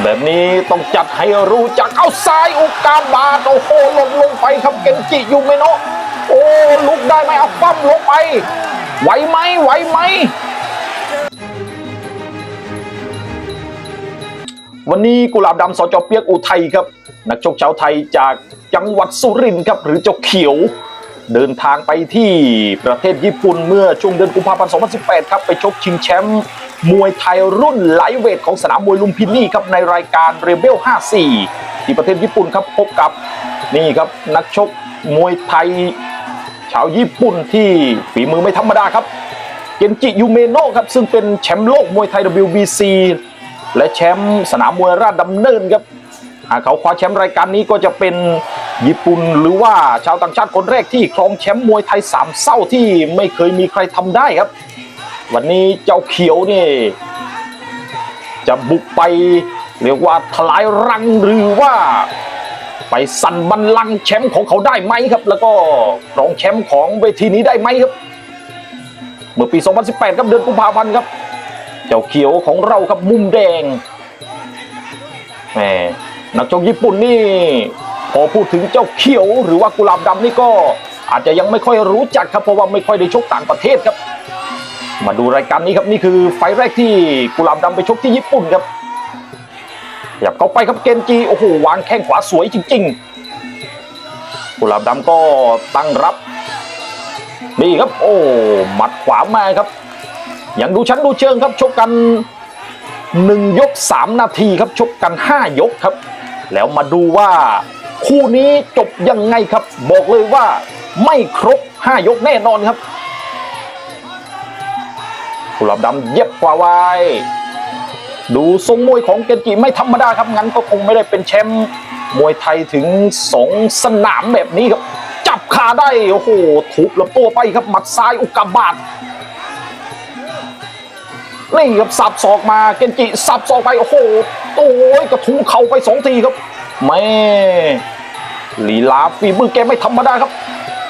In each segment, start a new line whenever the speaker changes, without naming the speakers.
แบบนี้ต้องจัดให้รู้จักเอาซ้ายอุกาบาตโอ้โหหล่นลงไปครับเกนจิยูเมโนะโอ้ลุกได้ไหมเอาปั้มลงไป ไหวไหมไหวไหมวันนี้กุหลาบดำสจเปียกอุทัยครับ นักชกชาวไทยจากจังหวัดสุรินทร์ครับหรือเจ้าเขียว เดินทางไปที่ประเทศญี่ปุ่นเมื่อช่วงเดือนกุมภาพันธ์ 2018 ครับ ไปชกชิงแชมป์มวยไทยรุ่นไลท์เวทของสนามมวยลุมพินีครับในรายการเรเบล 54 ที่ประเทศญี่ปุ่นครับพบกับนี่ครับนักชกมวยไทย ชาวญี่ปุ่นที่ฝีมือไม่ธรรมดาครับเกนจิยูเมโนะครับซึ่งเป็นแชมป์โลกมวยไทย WBC และแชมป์สนามมวยราชดำเนินครับหากเขาคว้าแชมป์รายการนี้ก็จะเป็น ญี่ปุ่นหรือว่าชาวต่างชาติคนแรกที่ครองแชมป์มวยไทยสามเศร้าที่ไม่เคยมีใครทำได้ครับ วันนี้เจ้าเขียวนี่ จะบุกไปเรียกว่าทลายรังหรือว่า ไปสั่นบัลลังแชมป์ของเขาได้ไหมครับ แล้วก็ครองแชมป์ของเวทีนี้ได้ไหมครับ เมื่อปี 2018ครับเดือนกุมภาพันธ์ครับ เจ้าเขียวของเราครับมุมแดงแหมนักชกญี่ปุ่นนี่ พอพูดถึงเจ้าเขียวหรือว่ากุหลาบดำนี่ก็ อาจจะยังไม่ค่อยรู้จักครับเพราะว่าไม่ค่อยได้ชกต่างประเทศครับ มาดูรายการนี้ครับนี่คือไฟแรกที่กุหลาบดำไปชกที่ญี่ปุ่นครับขยับเข้าไปครับเกนจีโอ้โหวางแข้งขวาสวยจริง ๆ กุหลาบดำก็ตั้งรับนี่ครับโอ้หมัดขวามาครับ ยังดูชั้นดูเชิงครับชกกันหนึ่งยกสามนาทีครับชกกันห้ายกครับ แล้วมาดูว่า คู่นี้จบยังไงครับ บอกเลยว่าไม่ครบห้ายกแน่นอนครับกุหลาบดำเย็บกว่าไว้ดูทรงมวยของเกนจิไม่ธรรมดาครับ งั้นก็คงไม่ได้เป็นแชมป์มวยไทยถึงสองสนามแบบนี้ครับ จับขาได้ โอ้โหถูกลำตัวไปครับ หมัดซ้ายอุกกาบาตนี่ครับสับศอกมาเกนจิสับศอกไป โอ้โหโอ้ยกระทุ้งเข่าไปสองทีครับ แม่ลีลาฝีมือแกไม่ธรรมดาครับ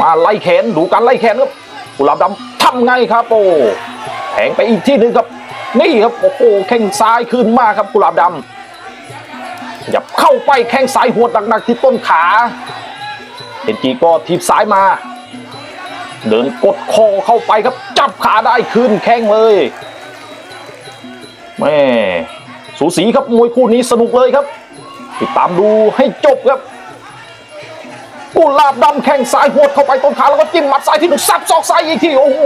มาไล่แขนดูการไล่แขนครับกุหลาบดำทำไงครับโอ้แทงไปอีกที่หนึ่งครับ นี่ครับโอ้โหแข้งซ้ายขึ้นมาครับกุหลาบดำหยับเข้าไปแข้งซ้ายหัวหนักๆที่ต้นขาเกนจิก็ทีบซ้ายมา เดินกดคอเข้าไปครับ จับขาได้ขึ้นแข้งเลยแม่สูสีครับมวยคู่นี้สนุกเลยครับ ติดตามดูให้จบครับกุหลาบดำแข้งซ้ายหวดเข้าไปต้นขาแล้วก็จิ้มหมัดซ้ายที่หนึ่งซับซอกซ้ายอีกทีโอ้โห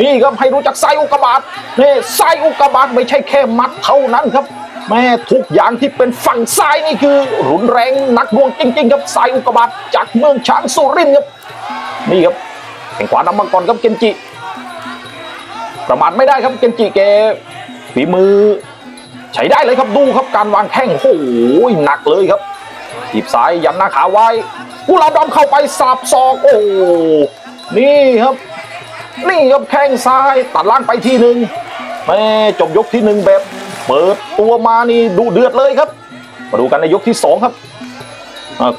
นี่ครับให้รู้จักซ้ายอุกกาบาตนี่ซ้ายอุกบาตไม่ใช่แค่หมัดเท่านั้นครับ แม่ทุกอย่างที่เป็นฝั่งซ้ายนี่คือ รุนแรงหนักหน่วงจริง ๆ ครับซ้ายอุกบาตจากเมืองช้างสุรินทร์ครับนี่ครับแข่งขวานำมาก่อนครับเกนจิ ประมาทไม่ได้ครับเกนจิเกฝีมือ ใช้ได้เลยครับดูครับการวางแข้งโอ้โหหนักเลยครับทีบซ้ายยันหน้าขาไว้กุหลาบดำเข้าไปสับศอกโอ้นี่ครับ นี่ครับแข้งซ้ายตัดล่างไปทีหนึ่งแม่จบยกที่หนึ่งแบบ เปิดตัวมานี่ดูเดือดเลยครับ มาดูกันในยกที่สองครับ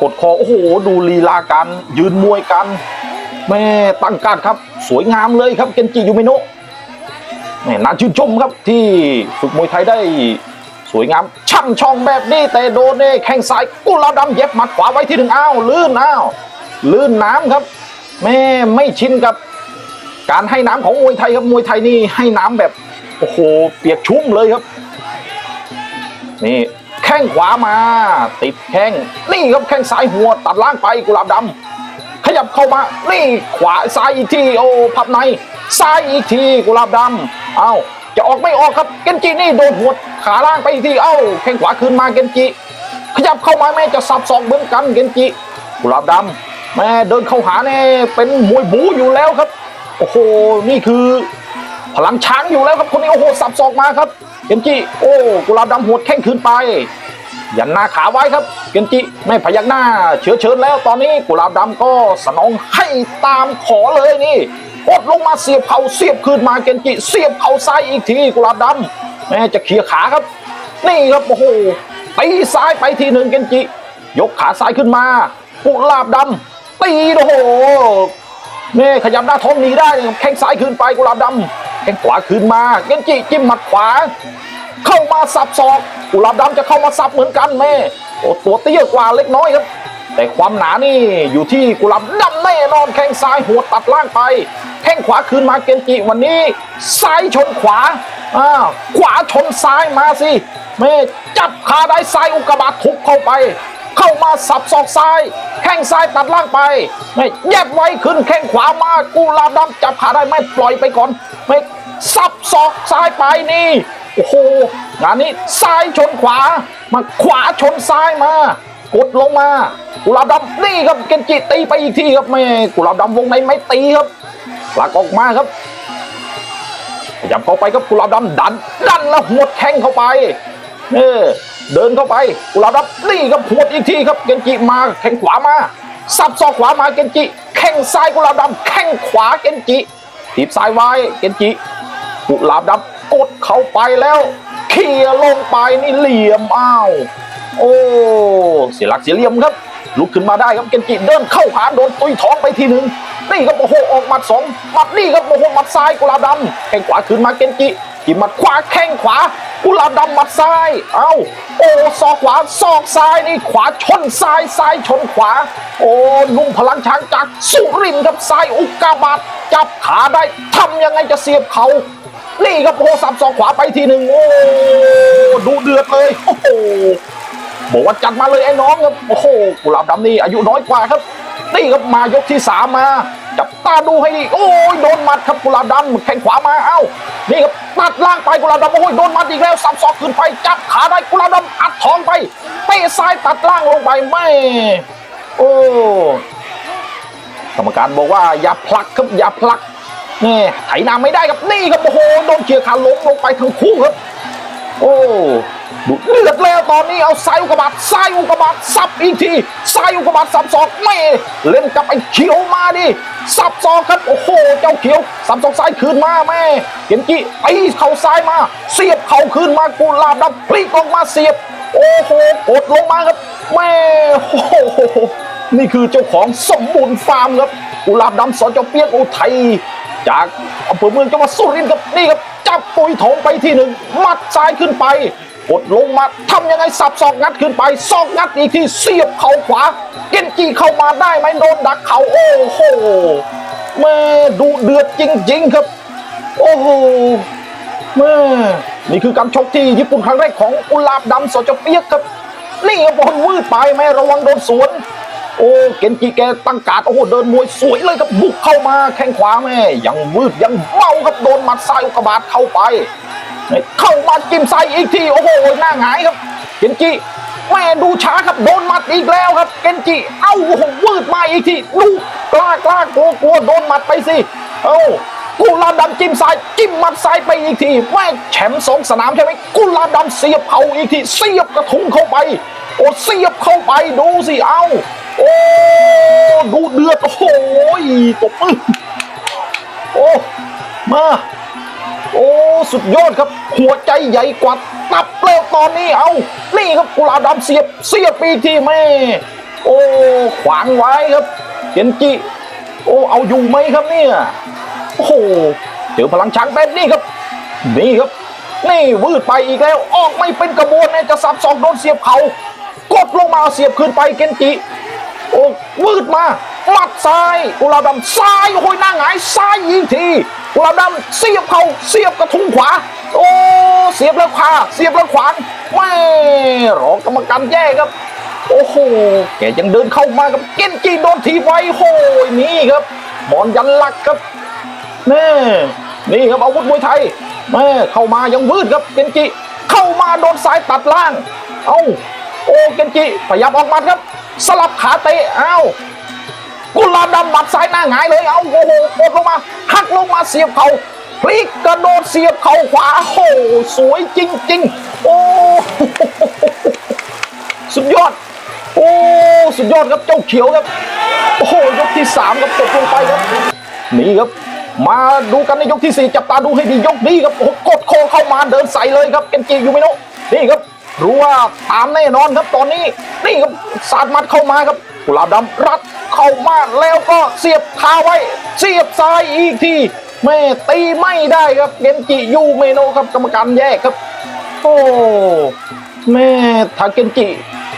กดคอโอ้โหดูลีลาการยืนมวยกัน แม่ตั้งการครับ สวยงามเลยครับเกนจิยูเมโนะ น่าชื่นชมครับที่ฝึกมวยไทยได้สวยงามช่ำช่องแบบนี้แต่โดนเน่แข้งซ้ายกุหลาบดำเย็บหมัดขวาไว้ที่หนึ่งอ้าวลื่นอ้าวลื่นน้ำครับแม่ไม่ชินกับ การให้น้ำของมวยไทยครับมวยไทยนี่ให้น้ำแบบโอ้โหเปียกชุ่มเลยครับ นี่แข้งขวามา ติดแข้งนี่ครับแข้งซ้ายหัวตัดล่างไปกุหลาบดำ ยับเข้ามา นี่ขวาซ้ายอีกที โอ้พับใน ซ้ายอีกทีกุหลาบดำ เอ้า จะออกไม่ออกครับ เกนจินี่โดนหัวขาล่างไปอีกที เอ้า แข้งขวาคืนมาเกนจิ ขยับเข้ามาแม่จะสับศอกเหมือนกัน เกนจิ กุหลาบดำ แม่เดินเข้าหาแน่เป็นมวยบูอยู่แล้วครับ โอ้โห นี่คือพลังช้างอยู่แล้วครับคนนี้โอ้โหสับศอกมาครับเกนจิโอ้กุหลาบดำหัวดแข้งคืนไป ยันหน้าขาไว้ครับ เกนจิไม่พยักหน้า เชื้อเชิญแล้วตอนนี้กุหลาบดำก็สนองให้ตามขอเลยนี่กดลงมาเสียบเข่าเสียบคืนมาเกนจิ เสียบเข่าซ้ายอีกทีกุหลาบดำแม่จะเคลียร์ขาครับ นี่ครับโอ้โหตีซ้ายไปทีหนึ่งเกนจิ ยกขาซ้ายขึ้นมากุหลาบดำตีโอ้โหนี่ขยับหน้าท้องหนีได้แข้งซ้ายคืนไปกุหลาบดำแข้งขวาคืนมาเกนจิจิ้มหมัดขวา เข้ามาสับศอกกุหลาบดำจะเข้ามาสับเหมือนกันแม่โอ้ตัวเตี้ยกว่าเล็กน้อยครับ แต่ความหนานี่อยู่ที่กุหลาบดำแน่นอนแข้งซ้ายหัวตัดล่างไปแข้งขวาคืนมาเกนจิวันนี้ ซ้ายชนขวาอ้าวขวาชนซ้ายมาสิแม่จับขาได้ซ้ายอุกบาตทุบเข้าไป เข้ามาสับศอกซ้าย แข้งซ้ายตัดล่างไปไม่แยบไว้ขึ้นแข้งขวามากุหลาบดำจับขาได้ไม่ปล่อยไปก่อนไม่สับศอกซ้ายไปนี่ โอ้โหงานนี้ซ้ายชนขวา มาขวาชนซ้ายมากดลงมากุหลาบดำนี่ครับเกนจิตีไปอีกทีครับแม่กุหลาบดำวงในไม่ตีครับหลักออกมาครับขยับเข้าไปครับกุหลาบดำดัน ดันแล้วหวดแข้งเข้าไปเออเดินเข้าไปกุหลาบดำนี่ครับหวดอีกทีครับเกนจิมาแข้งขวามาสับซอกขวามาเกนจิแข้งซ้ายกุหลาบดำแข้งขวาเกนจิถีบซ้ายไว้เกนจิกุหลาบดำ กดเข้าไปแล้วเขี่ยลงไปนี่เหลี่ยมอ้าวโอ้เสียหลักเสียเหลี่ยมครับ ลุกขึ้นมาได้ครับเกนจิเดินเข้าหาโดนตุยท้องไปทีหนึ่งนี่ครับโอ้โหออกหมัดสองหมัดนี่ครับโอ้โหหมัดซ้ายกุลาดำแข้งขวาขึ้นมาเกนจิจิหมัดขวาแข้งขวากุลาดำหมัดซ้ายเอ้าโอ้ศอกขวาศอกซ้ายนี่ขวาชนซ้ายซ้ายชนขวา โอ้นุ่มพลังช้างจากสุรินครับซ้ายอุกกาบาตจับขาได้ทำยังไงจะเสียบเขา นี่ครับโอ้สับศอกขวาไปทีหนึ่งโอ้ดูเดือดเลยโอ้โหบอกว่าจัดมาเลยไอ้น้องครับโอ้โหกุหลาบดำนี่อายุน้อยกว่าครับนี่ครับมายกที่สามมา จับตาดูให้ดีโอ้ยโดนหมัดครับกุหลาบดำแข้งขวามาเอ้านี่ครับตัดล่างไปกุหลาบดำโอ้ยโดนหมัดอีกแล้วสับศอกขึ้นไปจับขาได้กุหลาบดำอัดท้องไปเตะซ้ายตัดล่างลงไปไม่โอ้กรรมการบอกว่าอย่าผลักครับอย่าผลัก นี่ไถนาไม่ได้ครับนี่ครับโอ้โหโดนเขี่ยขาล้มลงไปทั้งคู่ครับ โอ้ดูเดือดแล้วตอนนี้เอาซ้ายอุกกาบาตซ้ายอุกบาตสับอีกทีซ้ายอุกบาตสับศอกไม่เล่นกับไอ้เขียวมาดิสับศอกครับโอ้โหเจ้าเขียวสับศอกซ้ายคืนมาแม่เกนจิไอ้เข่าซ้ายมา เสียบเข่าคืนมากุลาบดำพลิกออกมาเสียบ โอ้โหกดลงมาครับแม่โอ้โหนี่คือเจ้าของสมบูรณ์ฟาร์มครับกุลาบดำสอนเจ้าเปียกอุทัย จากอำเภอเมืองจังหวัดสุรินทร์ครับนี่ครับจับตุยถงไปที่หนึ่งมัดซ้ายขึ้นไป กดลงมาทำยังไงสับศอกงัดขึ้นไปศอกงัดอีกทีเสียบเข่าขวา เกนจีเข้ามาได้ไหมโดนดักเข่าโอ้โหแม่ดูเดือดจริง ๆ ครับ โอ้โหแม่นี่คือการชกที่ญี่ปุ่นครั้งแรกของกุลาบดำสจเปียกครับนี่บอลวืดไปแม่ระวังโดนสวน โอ้เกนจิแกตั้งการดโอ้โหเดินมวยสวยเลยครับบุกเข้ามาแข้งขวาแม่ยังวืดยังเมาครับโดนหมัดซ้ายอุกบาตเข้าไป เข้ามาจิ้มใส่อีกทีโอ้โหหน้าหงายครับเกนจิแม่ดูช้าครับโดนหมัดอีกแล้วครับเกนจิเอ้าโอ้โหวืดมาอีกทีดูกล้ากล้ากลัวกลัวโดนหมัดไปสิเอ้ากุหลาบดำจิ้มซ้ายจิ้มมัดซ้ายไปอีกทีแม่แชมป์สองสนามใช่ไหมกุหลาบดำเสียบเข่าอีกทีเสียบกระทุ้งเข้าไป โอ้เสียบเข้าไปดูสิเอ้า โอ้ดูเดือด โอ้โหตบมือโอ้ มา โอ้ สุดยอดครับ หัวใจใหญ่กว่าตับแล้วตอนนี้เอา นี่ครับกุหลาบดำเสียบ เสียบปีที่แม่ โอ้ ขวางไว้ครับเกนจิ โอ้ เอาอยู่ไหมครับเนี่ย โอ้โหเจอพลังช้างแบบนี้ครับ นี่ครับ นี่วืดไปอีกแล้ว ออกไม่เป็นกระบวนเนี่ยจะสับสองโดนเสียบเขากดลงมาเสียบคืนไปเกนจิ โอ้วืดมาหมัดซ้ายกุลาดำซ้ายโอ้ยหน้าหงายซ้ายอีกทีกุลาดำเสียบเขาเสียบกระทุ้งขวา โอ้เสียบแล้วขวาเสียบแล้วขวางไม่รอกรรมการแย่ครับ โอ้โหแกยังเดินเข้ามากับเกนจิโดนทีไว้โหยนี่ครับบอลยันหลักครับแน่นี่ครับอาวุธมวยไทยแม่เข้ามายังวืดครับเกนจิเข้ามาโดนซ้ายตัดล่าง เอ้าโอ้เกนจิพยายามออกมัดครับ สลับขาเตะเอ้ากุหลาดำหมัดซ้ายหน้าหงายเลยเอาโอ้โหกดลงมาหักลงมาเสียบเขาพลิกกระโดดเสียบเข่าขวาโอ้สวยจริง ๆ โอ้สุดยอด โอ้สุดยอดครับเจ้าเขียวครับ โอ้โยกที่สามครับจบลงไปครับนี่ครับ มาดูกันในยกที่สี่จับตาดูให้ดียกนี้ครับโอ้กดโคเข้ามาเดินใส่เลยครับเกนจิยูมิโนะนี่ครับ รู้ว่าตามแน่นอนครับตอนนี้นี่ครับสาดมัดเข้ามาครับกุหลาบดำรัดเข้ามาแล้วก็เสียบคาไว้ เสียบซ้ายอีกทีแม่ตีไม่ได้ครับเกนจิยูเมโนครับกรรมการแยกครับ โอ้แม่ทาเกนจิ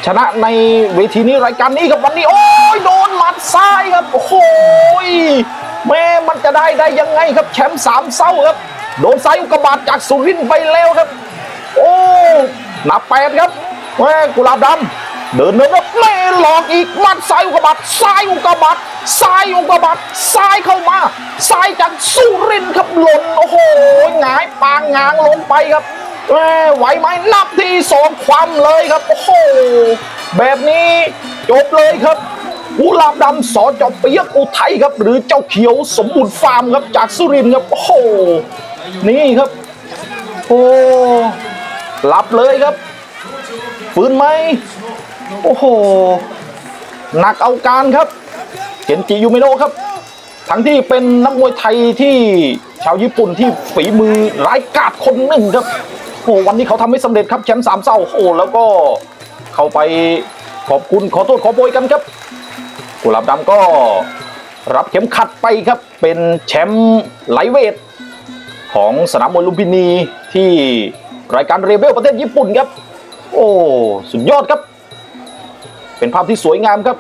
ชนะในเวทีนี้รายการนี้ครับวันนี้ โอ้ยโดนหมัดซ้ายครับโอ้โหยแม่มันจะได้ได้ยังไงครับแชมป์สามเศร้าครับ โดนซ้ายอุกบาตจากสุรินไปแล้วครับ โอ้ นับแปดครับแม่กุหลาบดำเดินเดินแล้วเล่หลอกอีกมัดซ้ายอุกบาตซ้ายอุกบาตซ้ายอุกบาตซ้ายเข้ามาซ้ายจากสุรินครับหล่นโอ้โหหงายปางงางลงไปครับแม่ไหวไหมนับที่สองความเลยครับโอ้โหแบบนี้จบเลยครับกุหลาบดำสอจอบเปียกอุทัยครับ หรือเจ้าเขียวสมบูรณ์ฟาร์มครับจากสุรินครับโอ้โหนี่ครับ โอ้ หลับเลยครับ ฟื้นไหม โอ้โห หนักเอาการครับ เกนจิยูเมโนะครับ ทั้งที่เป็นนักมวยไทยที่ชาวญี่ปุ่นที่ฝีมือร้ายกาจคนหนึ่งครับ โอ้วันนี้เขาทำให้สำเร็จครับแชมป์สามเศร้าโอ้แล้วก็เข้าไปขอบคุณขอโทษขอโพยกันครับกุหลาบดำก็รับเข็มขัดไปครับ เป็นแชมป์ไลท์เวทของสนามมวยลุมพินีที่ รายการเรเบลประเทศญี่ปุ่นครับ โอ้ สุดยอดครับ เป็นภาพที่สวยงามครับ